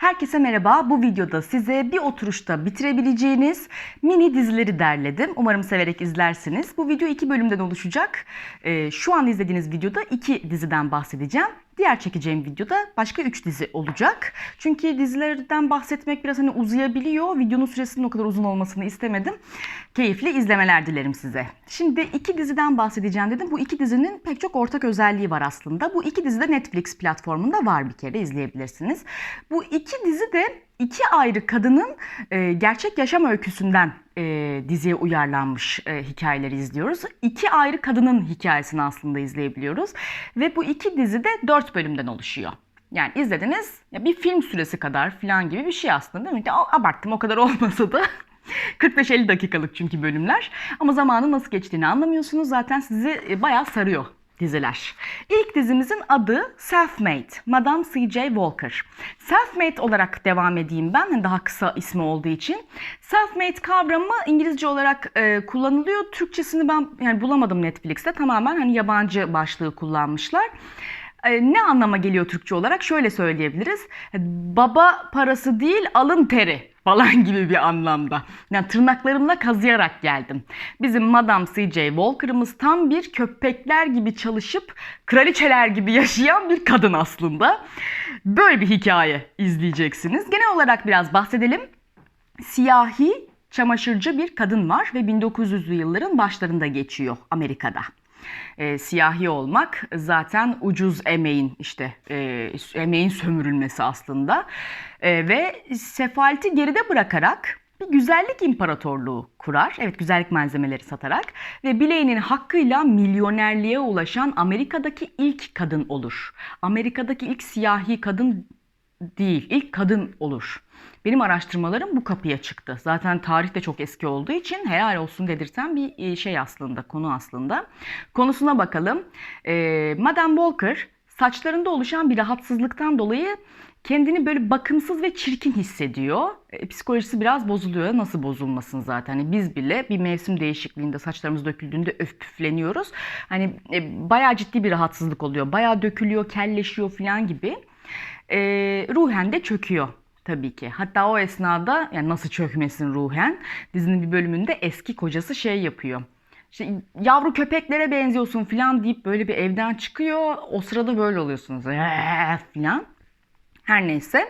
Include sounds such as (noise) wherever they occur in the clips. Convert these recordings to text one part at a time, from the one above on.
Herkese merhaba. Bu videoda size bir oturuşta bitirebileceğiniz mini dizileri derledim. Umarım severek izlersiniz. Bu video iki bölümden oluşacak. Ee, şu an izlediğiniz videoda iki diziden bahsedeceğim. Diğer çekeceğim videoda başka üç dizi olacak. Çünkü dizilerden bahsetmek biraz hani uzayabiliyor. Videonun süresinin o kadar uzun olmasını istemedim. Keyifli izlemeler dilerim size. Şimdi iki diziden bahsedeceğim dedim. Bu iki dizinin pek çok ortak özelliği var aslında. Bu iki dizi de Netflix platformunda var bir kere izleyebilirsiniz. Bu iki dizi de iki ayrı kadının e, gerçek yaşam öyküsünden e, diziye uyarlanmış e, hikayeleri izliyoruz. İki ayrı kadının hikayesini aslında izleyebiliyoruz. Ve bu iki dizi de dört bölümden oluşuyor. Yani izlediniz ya bir film süresi kadar falan gibi bir şey aslında değil mi? Ya, abarttım o kadar (laughs) olmasa da. 45-50 dakikalık çünkü bölümler. Ama zamanın nasıl geçtiğini anlamıyorsunuz. Zaten sizi e, bayağı sarıyor diziler. İlk dizimizin adı Self-Made, Madame C.J. Walker. Self-Made olarak devam edeyim ben, hani daha kısa ismi olduğu için. Self-Made kavramı İngilizce olarak e, kullanılıyor. Türkçesini ben yani bulamadım Netflix'te. Tamamen hani yabancı başlığı kullanmışlar. E, ne anlama geliyor Türkçe olarak? Şöyle söyleyebiliriz. Baba parası değil, alın teri falan (laughs) gibi bir anlamda. Yani tırnaklarımla kazıyarak geldim. Bizim Madame C.J. Walker'ımız tam bir köpekler gibi çalışıp kraliçeler gibi (laughs) yaşayan bir kadın aslında. Böyle bir hikaye izleyeceksiniz. Genel olarak biraz bahsedelim. Siyahi çamaşırcı bir kadın var ve 1900'lü yılların başlarında geçiyor Amerika'da e, siyahi olmak zaten ucuz emeğin işte e, emeğin sömürülmesi aslında e, ve sefaleti geride bırakarak bir güzellik imparatorluğu kurar. Evet güzellik malzemeleri satarak ve bileğinin hakkıyla milyonerliğe ulaşan Amerika'daki ilk kadın olur. Amerika'daki ilk siyahi kadın değil, ilk kadın olur. Benim araştırmalarım bu kapıya çıktı. Zaten tarih de çok eski olduğu için helal olsun dedirten bir e, şey aslında, konu aslında. Konusuna bakalım. E, Madame Walker saçlarında oluşan bir rahatsızlıktan dolayı kendini böyle bakımsız ve çirkin hissediyor. E, psikolojisi biraz bozuluyor. Nasıl bozulmasın zaten? Hani biz bile bir mevsim değişikliğinde saçlarımız döküldüğünde öf püfleniyoruz. Hani e, bayağı ciddi bir rahatsızlık oluyor. Bayağı dökülüyor, kelleşiyor falan gibi. E, ruhen de çöküyor tabii ki. Hatta o esnada yani nasıl çökmesin ruhen dizinin bir bölümünde eski kocası şey yapıyor. İşte yavru köpeklere benziyorsun falan deyip böyle bir evden çıkıyor. O sırada böyle oluyorsunuz. (laughs) Eee falan. Her neyse.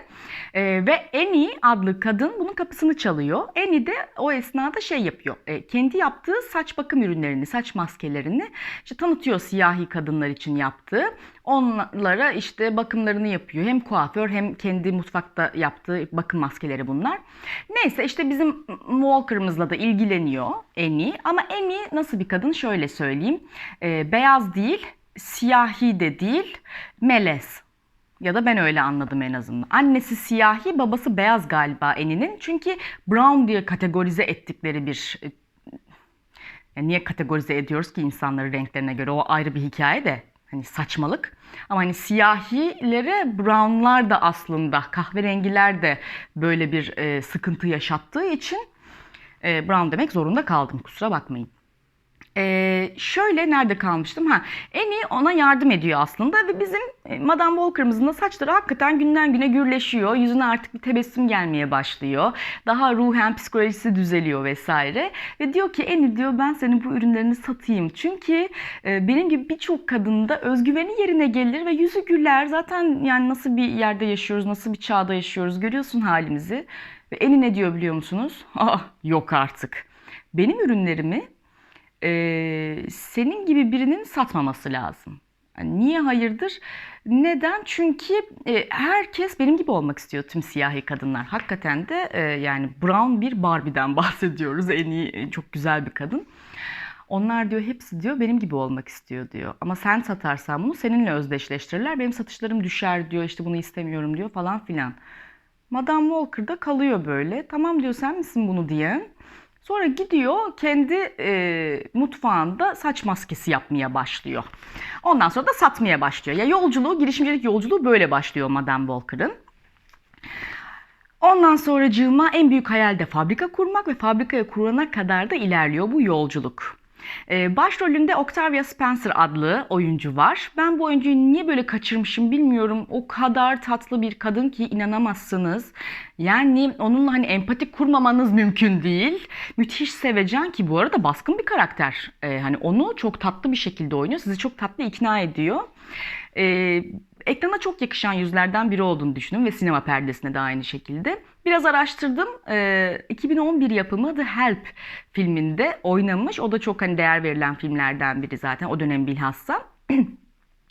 Ee, ve Annie adlı kadın bunun kapısını çalıyor. Annie de o esnada şey yapıyor. E, kendi yaptığı saç bakım ürünlerini, saç maskelerini işte tanıtıyor siyahi kadınlar için yaptığı. Onlara işte bakımlarını yapıyor. Hem kuaför hem kendi mutfakta yaptığı bakım maskeleri bunlar. Neyse işte bizim Walker'ımızla da ilgileniyor Annie. Ama Annie nasıl bir kadın şöyle söyleyeyim. E, beyaz değil, siyahi de değil, melez ya da ben öyle anladım en azından. Annesi siyahi, babası beyaz galiba Eni'nin. Çünkü brown diye kategorize ettikleri bir e, yani niye kategorize ediyoruz ki insanları renklerine göre? O ayrı bir hikaye de. Hani saçmalık. Ama hani siyahilere brownlar da aslında kahverengiler de böyle bir e, sıkıntı yaşattığı için e, brown demek zorunda kaldım. Kusura bakmayın. Ee, şöyle nerede kalmıştım? Ha, Annie ona yardım ediyor aslında ve bizim e, Madame Walker'ımızın da saçları hakikaten günden güne gürleşiyor. Yüzüne artık bir tebessüm gelmeye başlıyor. Daha ruhen psikolojisi düzeliyor vesaire. Ve diyor ki Annie diyor ben senin bu ürünlerini satayım. Çünkü e, benim gibi birçok kadında özgüveni yerine gelir ve yüzü güler. Zaten yani nasıl bir yerde yaşıyoruz, nasıl bir çağda yaşıyoruz görüyorsun halimizi. Ve Annie ne diyor biliyor musunuz? Ah, yok artık. Benim ürünlerimi e, senin gibi birinin satmaması lazım. Yani niye hayırdır? Neden? Çünkü e, herkes benim gibi olmak istiyor tüm siyahi kadınlar. Hakikaten de e, yani brown bir Barbie'den (laughs) bahsediyoruz. En iyi, çok güzel bir kadın. Onlar diyor hepsi diyor benim gibi olmak istiyor diyor. Ama sen satarsan bunu seninle özdeşleştirirler. Benim satışlarım düşer diyor. İşte bunu istemiyorum diyor falan filan. Madame Walker da kalıyor böyle. Tamam diyor sen misin bunu diyen. Sonra gidiyor kendi e, mutfağında saç maskesi yapmaya başlıyor. Ondan sonra da satmaya başlıyor. Ya yolculuğu, girişimcilik yolculuğu böyle başlıyor Madame Walker'ın. Ondan sonra cığıma en büyük hayal de fabrika kurmak ve fabrikaya kurana kadar da ilerliyor bu yolculuk. Ee, başrolünde Octavia Spencer adlı oyuncu var. Ben bu oyuncuyu niye böyle kaçırmışım bilmiyorum. O kadar tatlı bir kadın ki inanamazsınız. Yani onunla hani empati kurmamanız mümkün değil. Müthiş sevecen ki bu arada baskın bir karakter. Ee, hani onu çok tatlı bir şekilde oynuyor. Sizi çok tatlı ikna ediyor. Ee, ekrana çok yakışan yüzlerden biri olduğunu düşündüm ve sinema perdesine de aynı şekilde. Biraz araştırdım. Ee, 2011 yapımı The Help filminde oynamış. O da çok hani değer verilen filmlerden biri zaten o dönem bilhassa. (clears throat)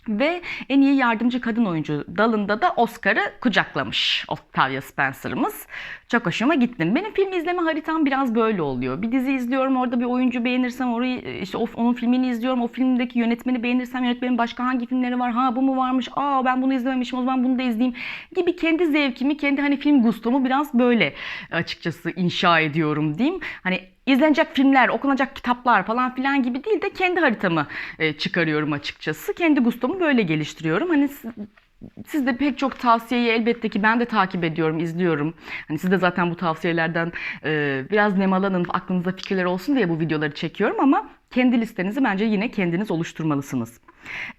Ve en iyi yardımcı kadın oyuncu dalında da Oscar'ı kucaklamış Octavia Spencer'ımız. Çok hoşuma gitti. Benim film izleme haritam biraz böyle oluyor. Bir dizi izliyorum, orada bir oyuncu beğenirsem orayı işte onun filmini izliyorum. O filmdeki yönetmeni beğenirsem yönetmenin başka hangi filmleri var? Ha bu mu varmış? Aa ben bunu izlememişim o zaman bunu da izleyeyim gibi kendi zevkimi, kendi hani film gustomu biraz böyle açıkçası inşa ediyorum diyeyim. Hani izlenecek filmler, okunacak kitaplar falan filan gibi değil de kendi haritamı e, çıkarıyorum açıkçası. Kendi gustomu böyle geliştiriyorum. Hani siz de pek çok tavsiyeyi elbette ki ben de takip ediyorum, izliyorum. Hani siz de zaten bu tavsiyelerden e, biraz nemalanın, aklınızda fikirler olsun diye bu videoları çekiyorum ama kendi listenizi bence yine kendiniz oluşturmalısınız.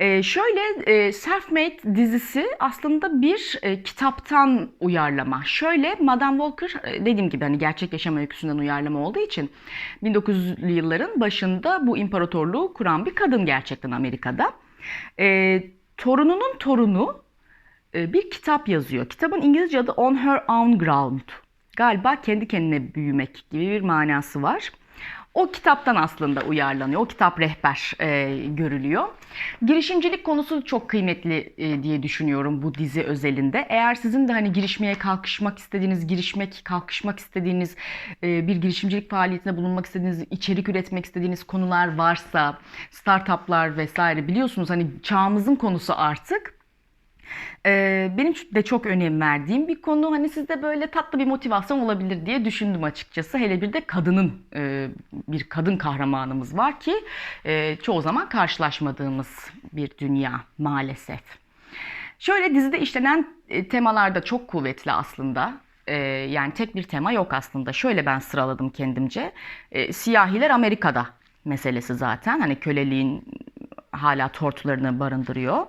E, şöyle e, Self-Made dizisi aslında bir e, kitaptan uyarlama. Şöyle Madame Walker e, dediğim gibi hani gerçek yaşam öyküsünden uyarlama olduğu için 1900'lü yılların başında bu imparatorluğu kuran bir kadın gerçekten Amerika'da. E, torununun torunu bir kitap yazıyor. Kitabın İngilizce adı On Her Own Ground. Galiba kendi kendine büyümek gibi bir manası var. O kitaptan aslında uyarlanıyor. O kitap rehber e, görülüyor. Girişimcilik konusu çok kıymetli e, diye düşünüyorum bu dizi özelinde. Eğer sizin de hani girişmeye kalkışmak istediğiniz, girişmek, kalkışmak istediğiniz, e, bir girişimcilik faaliyetinde bulunmak istediğiniz, içerik üretmek istediğiniz konular varsa, startuplar vesaire biliyorsunuz hani çağımızın konusu artık ee, benim de çok önem verdiğim bir konu. Hani sizde böyle tatlı bir motivasyon olabilir diye düşündüm açıkçası. Hele bir de kadının e, bir kadın kahramanımız var ki e, çoğu zaman karşılaşmadığımız bir dünya maalesef. Şöyle dizide işlenen e, temalar da çok kuvvetli aslında. Yani tek bir tema yok aslında. Şöyle ben sıraladım kendimce. Siyahiler Amerika'da meselesi zaten. Hani köleliğin hala tortularını barındırıyor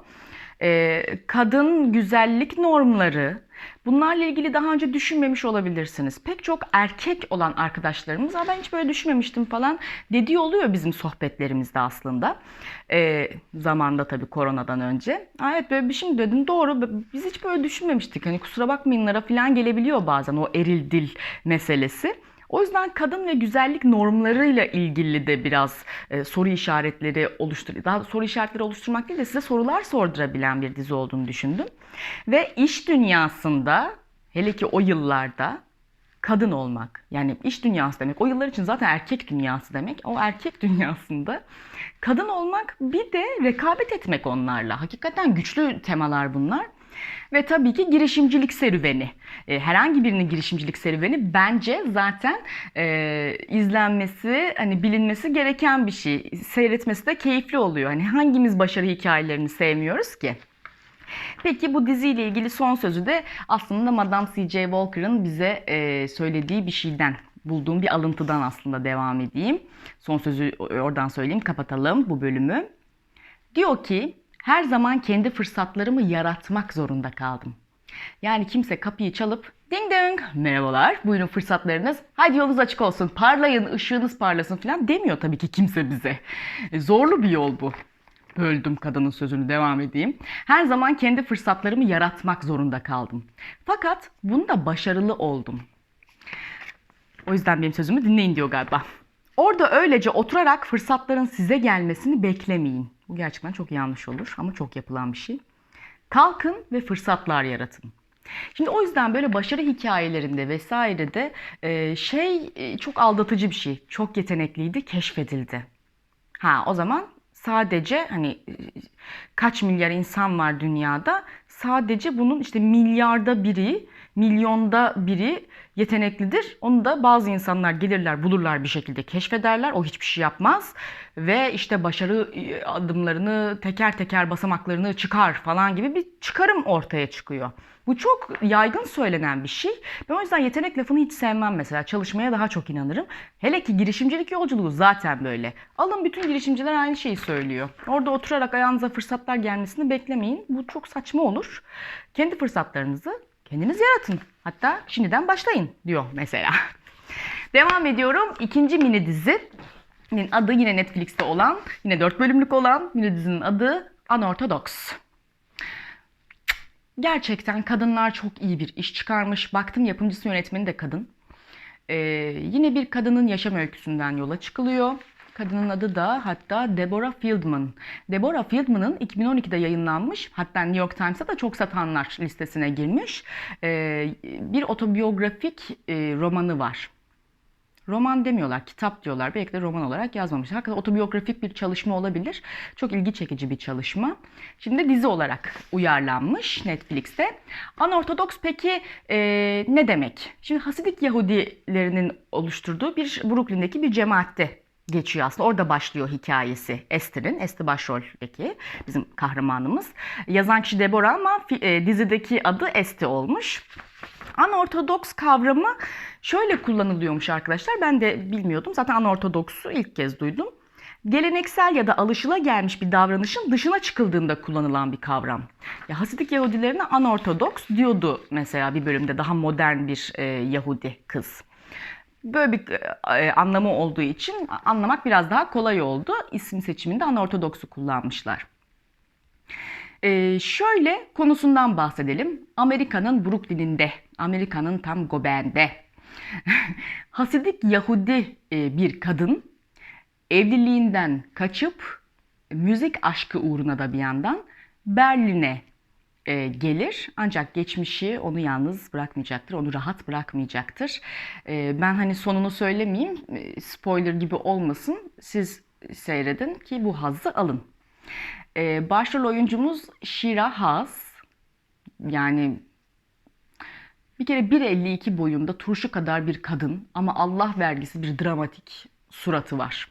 e, kadın güzellik normları bunlarla ilgili daha önce düşünmemiş olabilirsiniz. Pek çok erkek olan arkadaşlarımız ben hiç böyle düşünmemiştim falan dediği oluyor bizim sohbetlerimizde aslında. E, zamanda tabii koronadan önce. Evet böyle bir şey mi dedim doğru biz hiç böyle düşünmemiştik. Hani kusura bakmayınlara falan gelebiliyor bazen o eril dil meselesi. O yüzden kadın ve güzellik normlarıyla ilgili de biraz e, soru işaretleri oluştur daha soru işaretleri oluşturmak değil de size sorular sordurabilen bir dizi olduğunu düşündüm. Ve iş dünyasında hele ki o yıllarda kadın olmak yani iş dünyası demek o yıllar için zaten erkek dünyası demek o erkek (laughs) dünyasında kadın olmak bir de rekabet etmek onlarla hakikaten güçlü temalar bunlar. Ve tabii ki girişimcilik serüveni. E, herhangi birinin girişimcilik serüveni bence zaten e, izlenmesi, hani bilinmesi gereken bir şey. Seyretmesi de keyifli oluyor. Hani hangimiz başarı hikayelerini sevmiyoruz ki? Peki bu diziyle ilgili son sözü de aslında Madame C.J. Walker'ın bize e, söylediği bir şeyden bulduğum bir alıntıdan aslında devam edeyim. Son sözü oradan söyleyeyim, kapatalım bu bölümü. Diyor ki her zaman kendi fırsatlarımı yaratmak zorunda kaldım. Yani kimse kapıyı çalıp ding ding merhabalar buyurun fırsatlarınız hadi yolunuz açık olsun parlayın ışığınız parlasın falan demiyor tabii ki kimse bize. E, zorlu bir yol bu. Böldüm kadının sözünü devam edeyim. Her zaman kendi fırsatlarımı yaratmak zorunda kaldım. Fakat bunda başarılı oldum. O yüzden benim sözümü dinleyin diyor galiba. Orada öylece oturarak fırsatların size gelmesini beklemeyin. Bu gerçekten çok yanlış olur ama çok yapılan bir şey. Kalkın ve fırsatlar yaratın. Şimdi o yüzden böyle başarı hikayelerinde vesairede e, şey e, çok aldatıcı bir şey. Çok yetenekliydi, keşfedildi. Ha o zaman sadece hani kaç milyar insan var dünyada sadece bunun işte milyarda biri, milyonda biri yeteneklidir. Onu da bazı insanlar gelirler, bulurlar bir şekilde keşfederler. O hiçbir şey yapmaz ve işte başarı e, adımlarını teker teker basamaklarını çıkar falan gibi bir çıkarım ortaya çıkıyor. Bu çok yaygın söylenen bir şey. Ben o yüzden yetenek lafını hiç sevmem mesela. Çalışmaya daha çok inanırım. Hele ki girişimcilik yolculuğu zaten böyle. Alın bütün girişimciler aynı şeyi söylüyor. Orada oturarak ayağınıza fırsatlar gelmesini beklemeyin. Bu çok saçma olur. Kendi fırsatlarınızı kendiniz yaratın. Hatta şimdiden başlayın diyor mesela. (laughs) Devam ediyorum. İkinci mini dizinin adı yine Netflix'te olan, yine 4 bölümlük olan mini dizinin adı Unorthodox. Gerçekten kadınlar çok iyi bir iş çıkarmış. Baktım yapımcısı yönetmeni de kadın. Ee, yine bir kadının yaşam öyküsünden yola çıkılıyor. Kadının adı da hatta Deborah Fieldman. Deborah Fieldman'ın 2012'de yayınlanmış hatta New York Times'ta da çok satanlar listesine girmiş ee, bir otobiyografik e, romanı var. Roman demiyorlar, kitap diyorlar. Belki de roman olarak yazmamış. Hakikaten otobiyografik bir çalışma olabilir. Çok ilgi çekici bir çalışma. Şimdi dizi olarak uyarlanmış Netflix'te. Anortodoks peki e, ne demek? Şimdi Hasidik Yahudilerinin oluşturduğu bir Brooklyn'deki bir cemaatte geçiyor aslında. Orada başlıyor hikayesi Esther'in. Esther başroldeki bizim kahramanımız. Yazan kişi Deborah ama e, dizideki adı Esti olmuş. Anortodoks kavramı şöyle kullanılıyormuş arkadaşlar. Ben de bilmiyordum. Zaten anortodoksu ilk kez duydum. Geleneksel ya da alışılagelmiş bir davranışın dışına çıkıldığında kullanılan bir kavram. Ya Hasidik Yahudilerine anortodoks diyordu mesela bir bölümde daha modern bir e, Yahudi kız. Böyle bir e, anlamı olduğu için anlamak biraz daha kolay oldu. İsim seçiminde anortodoksu kullanmışlar. Ee, şöyle konusundan bahsedelim. Amerika'nın Brooklyn'inde, Amerika'nın tam göbeğinde (laughs) Hasidik Yahudi e, bir kadın evliliğinden kaçıp müzik aşkı uğruna da bir yandan Berlin'e e, gelir. Ancak geçmişi onu yalnız bırakmayacaktır, onu rahat bırakmayacaktır. E, ben hani sonunu söylemeyeyim, spoiler gibi olmasın. Siz seyredin ki bu hazzı alın. Başrol oyuncumuz Shira Haas. Yani bir kere 1.52 boyunda turşu kadar bir kadın ama Allah vergisi bir dramatik suratı var.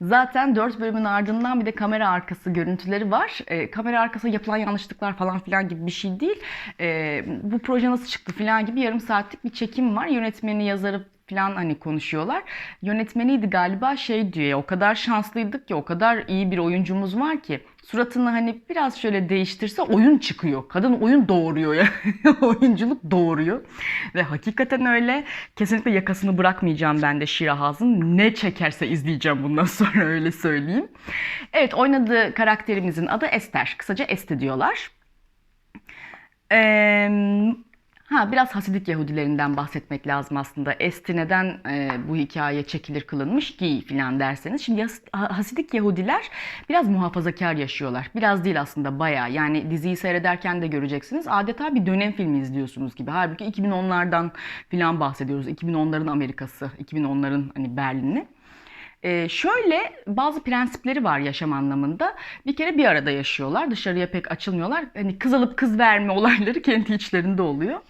Zaten 4 bölümün ardından bir de kamera arkası görüntüleri var. E, kamera arkası yapılan yanlışlıklar falan filan gibi bir şey değil. E, bu proje nasıl çıktı filan gibi yarım saatlik bir çekim var. Yönetmeni, yazarı falan hani konuşuyorlar. Yönetmeniydi galiba şey diyor ya o kadar şanslıydık ki o kadar iyi bir oyuncumuz var ki suratını hani biraz şöyle değiştirse oyun çıkıyor. Kadın oyun doğuruyor ya. (laughs) Oyunculuk doğuruyor. Ve hakikaten öyle. Kesinlikle yakasını bırakmayacağım ben de Şirahaz'ın. Ne çekerse izleyeceğim bundan (laughs) sonra öyle söyleyeyim. Evet oynadığı karakterimizin adı Esther. Kısaca Esti diyorlar. Eee Ha biraz Hasidik Yahudilerinden bahsetmek lazım aslında. Esti neden e, bu hikaye çekilir kılınmış ki filan derseniz. Şimdi Hasidik Yahudiler biraz muhafazakar yaşıyorlar. Biraz değil aslında bayağı. Yani diziyi seyrederken de göreceksiniz. Adeta bir dönem filmi izliyorsunuz gibi. Halbuki 2010'lardan filan bahsediyoruz. 2010'ların Amerika'sı, 2010'ların hani Berlin'i. Ee, şöyle bazı prensipleri var yaşam anlamında. Bir kere bir arada yaşıyorlar. Dışarıya pek açılmıyorlar. Hani kız alıp kız verme (laughs) olayları kendi içlerinde oluyor.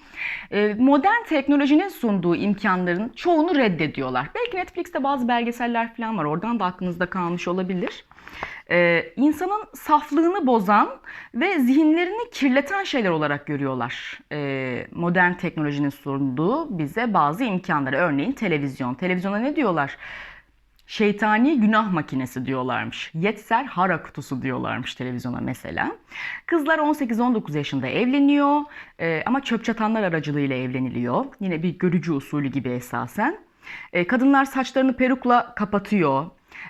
Ee, modern teknolojinin sunduğu imkanların çoğunu reddediyorlar. Belki Netflix'te bazı belgeseller falan var. Oradan da aklınızda kalmış olabilir. Ee, insanın saflığını bozan ve zihinlerini kirleten şeyler olarak görüyorlar. Ee, modern teknolojinin sunduğu bize bazı imkanları. Örneğin televizyon. Televizyona ne diyorlar? Şeytani günah makinesi diyorlarmış. Yetser hara kutusu diyorlarmış televizyona mesela. Kızlar 18-19 yaşında evleniyor Ee, ama çöp çatanlar aracılığıyla evleniliyor. Yine bir görücü usulü gibi esasen. Ee, kadınlar saçlarını perukla kapatıyor.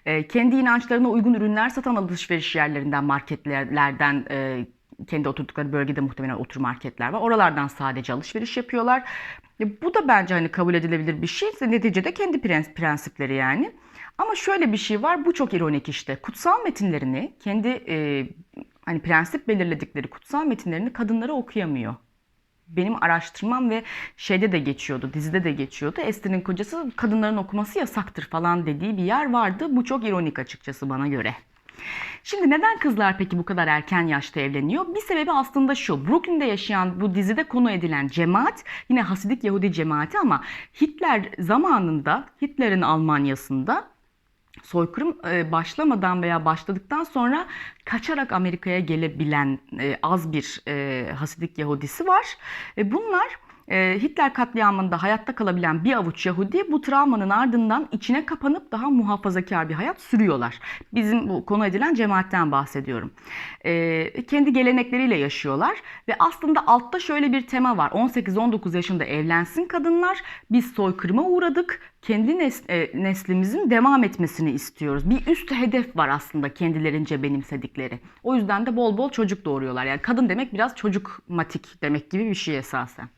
Ee, kendi inançlarına uygun ürünler satan alışveriş yerlerinden, marketlerden, e, kendi oturdukları bölgede muhtemelen otur marketler var. Oralardan sadece alışveriş yapıyorlar. E, bu da bence hani kabul edilebilir bir şey. Neticede kendi prens- prensipleri yani. Ama şöyle bir şey var, bu çok ironik işte. Kutsal metinlerini, kendi e, hani prensip belirledikleri kutsal metinlerini kadınlara okuyamıyor. Benim araştırmam ve şeyde de geçiyordu, dizide de geçiyordu. Esther'in kocası kadınların okuması yasaktır falan dediği bir yer vardı. Bu çok ironik açıkçası bana göre. Şimdi neden kızlar peki bu kadar erken yaşta evleniyor? Bir sebebi aslında şu. Brooklyn'de yaşayan bu dizide konu edilen cemaat yine Hasidik Yahudi cemaati ama Hitler zamanında Hitler'in Almanya'sında soykırım e, başlamadan veya başladıktan sonra kaçarak Amerika'ya gelebilen e, az bir e, Hasidik Yahudisi var. Bunlar Hitler katliamında hayatta kalabilen bir avuç Yahudi bu travmanın ardından içine kapanıp daha muhafazakar bir hayat sürüyorlar. Bizim bu konu edilen cemaatten bahsediyorum. E, kendi gelenekleriyle yaşıyorlar ve aslında altta şöyle bir tema var. 18-19 yaşında evlensin kadınlar. Biz soykırıma uğradık. Kendi e, neslimizin devam etmesini istiyoruz. Bir üst hedef var aslında kendilerince benimsedikleri. O yüzden de bol bol çocuk doğuruyorlar. Yani kadın demek biraz çocuk matik demek gibi bir şey esasen.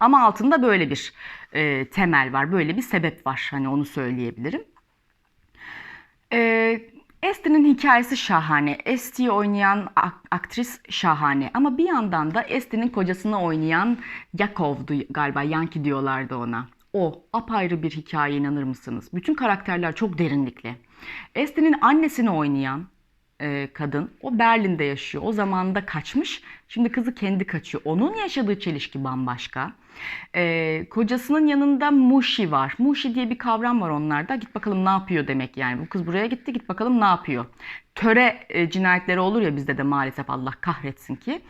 Ama altında böyle bir e, temel var, böyle bir sebep var. Hani onu söyleyebilirim. E, Esti'nin hikayesi şahane. Esti'yi oynayan ak- aktris şahane. Ama bir yandan da Esti'nin kocasını oynayan Yakov'du galiba. Yankee diyorlardı ona. O apayrı bir hikaye inanır mısınız? Bütün karakterler çok derinlikli. Esti'nin annesini oynayan e, kadın. O Berlin'de yaşıyor. O zamanında kaçmış. Şimdi kızı kendi kaçıyor. Onun yaşadığı çelişki bambaşka. E, kocasının yanında Mushi var. Mushi diye bir kavram var onlarda. Git bakalım ne yapıyor demek yani. Bu kız buraya gitti git bakalım ne yapıyor. Töre e, cinayetleri olur ya bizde de maalesef Allah kahretsin ki.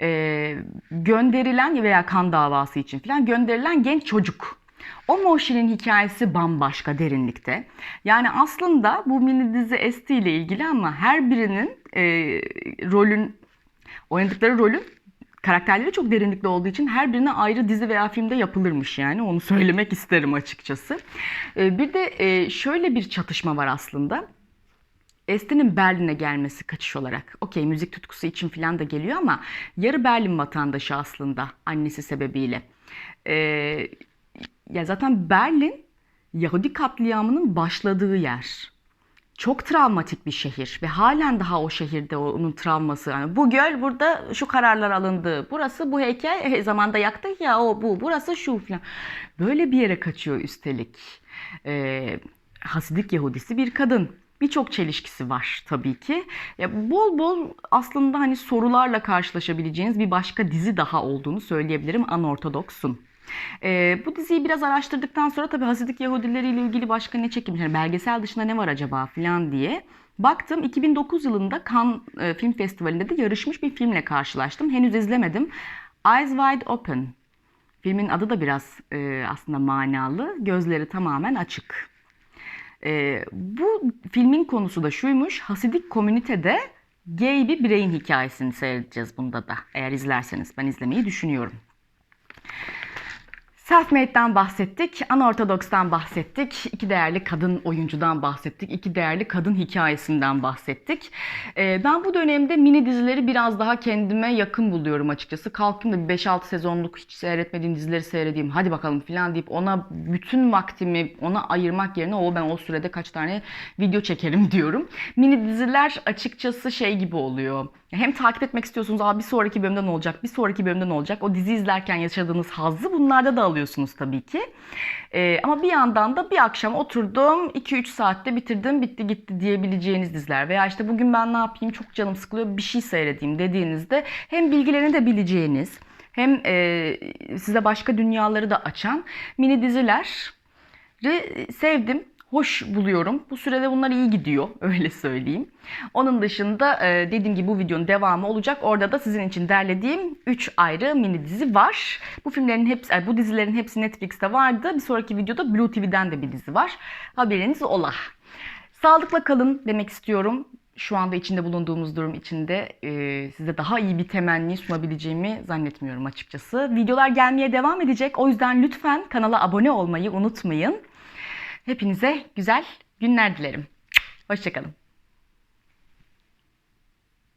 E, gönderilen veya kan davası için falan gönderilen genç çocuk. O Moshi'nin hikayesi bambaşka derinlikte. Yani aslında bu mini dizi Esti ile ilgili ama her birinin e, rolün oynadıkları rolün karakterleri çok derinlikli olduğu için her birine ayrı dizi veya filmde yapılırmış yani onu söylemek isterim açıkçası. E, bir de e, şöyle bir çatışma var aslında. Esti'nin Berlin'e gelmesi kaçış olarak. Okey müzik tutkusu için falan da geliyor ama yarı Berlin vatandaşı aslında annesi sebebiyle. Ee, ya zaten Berlin Yahudi katliamının başladığı yer. Çok travmatik bir şehir ve halen daha o şehirde onun travması. Yani bu göl burada şu kararlar alındı. Burası bu heykel e, zamanda yaktık ya o bu. Burası şu falan. Böyle bir yere kaçıyor üstelik. Ee, Hasidik Yahudisi bir kadın. Birçok çelişkisi var tabii ki. Ya bol bol aslında hani sorularla karşılaşabileceğiniz bir başka dizi daha olduğunu söyleyebilirim Anortodoks'un. Ee, bu diziyi biraz araştırdıktan sonra tabii Hasidik Yahudileri ile ilgili başka ne çekilmiş, yani belgesel dışında ne var acaba falan diye baktım. 2009 yılında Cannes e, Film Festivali'nde de yarışmış bir filmle karşılaştım. Henüz izlemedim. Eyes Wide Open. Filmin adı da biraz e, aslında manalı. Gözleri tamamen açık. E, bu filmin konusu da şuymuş. Hasidik komünitede gay bir bireyin hikayesini seyredeceğiz bunda da. Eğer izlerseniz ben izlemeyi düşünüyorum. Selfmade'den bahsettik, Unorthodox'tan bahsettik, iki değerli kadın oyuncudan bahsettik, iki değerli kadın hikayesinden bahsettik. Ee, ben bu dönemde mini dizileri biraz daha kendime yakın buluyorum açıkçası. Kalkayım da bir 5-6 sezonluk hiç seyretmediğim dizileri seyredeyim, hadi bakalım falan deyip ona bütün vaktimi ona ayırmak yerine o ben o sürede kaç tane video çekerim (laughs) diyorum. Mini diziler açıkçası şey gibi oluyor. Hem takip etmek istiyorsunuz, Aa, bir sonraki bölümde ne olacak, bir sonraki bölümde ne olacak? O dizi izlerken yaşadığınız hazzı bunlarda da alıyorsunuz tabii ki. Ee, ama bir yandan da bir akşam oturdum, 2-3 saatte bitirdim, bitti gitti diyebileceğiniz diziler. Veya işte bugün ben ne yapayım, çok canım sıkılıyor, bir şey seyredeyim dediğinizde hem bilgilerini de bileceğiniz, hem e, size başka dünyaları da açan mini diziler sevdim hoş buluyorum. Bu sürede bunlar iyi gidiyor (laughs) öyle söyleyeyim. Onun dışında e, dediğim gibi bu videonun devamı olacak. Orada da sizin için derlediğim 3 ayrı mini dizi var. Bu filmlerin hepsi, bu dizilerin hepsi Netflix'te vardı. Bir sonraki videoda Blue TV'den de bir dizi var. Haberiniz ola. Sağlıkla kalın demek istiyorum. Şu anda içinde bulunduğumuz durum içinde e, size daha iyi bir temenni sunabileceğimi zannetmiyorum açıkçası. Videolar gelmeye devam edecek. O yüzden lütfen kanala abone olmayı unutmayın. Hepinize güzel günler dilerim. Hoşçakalın.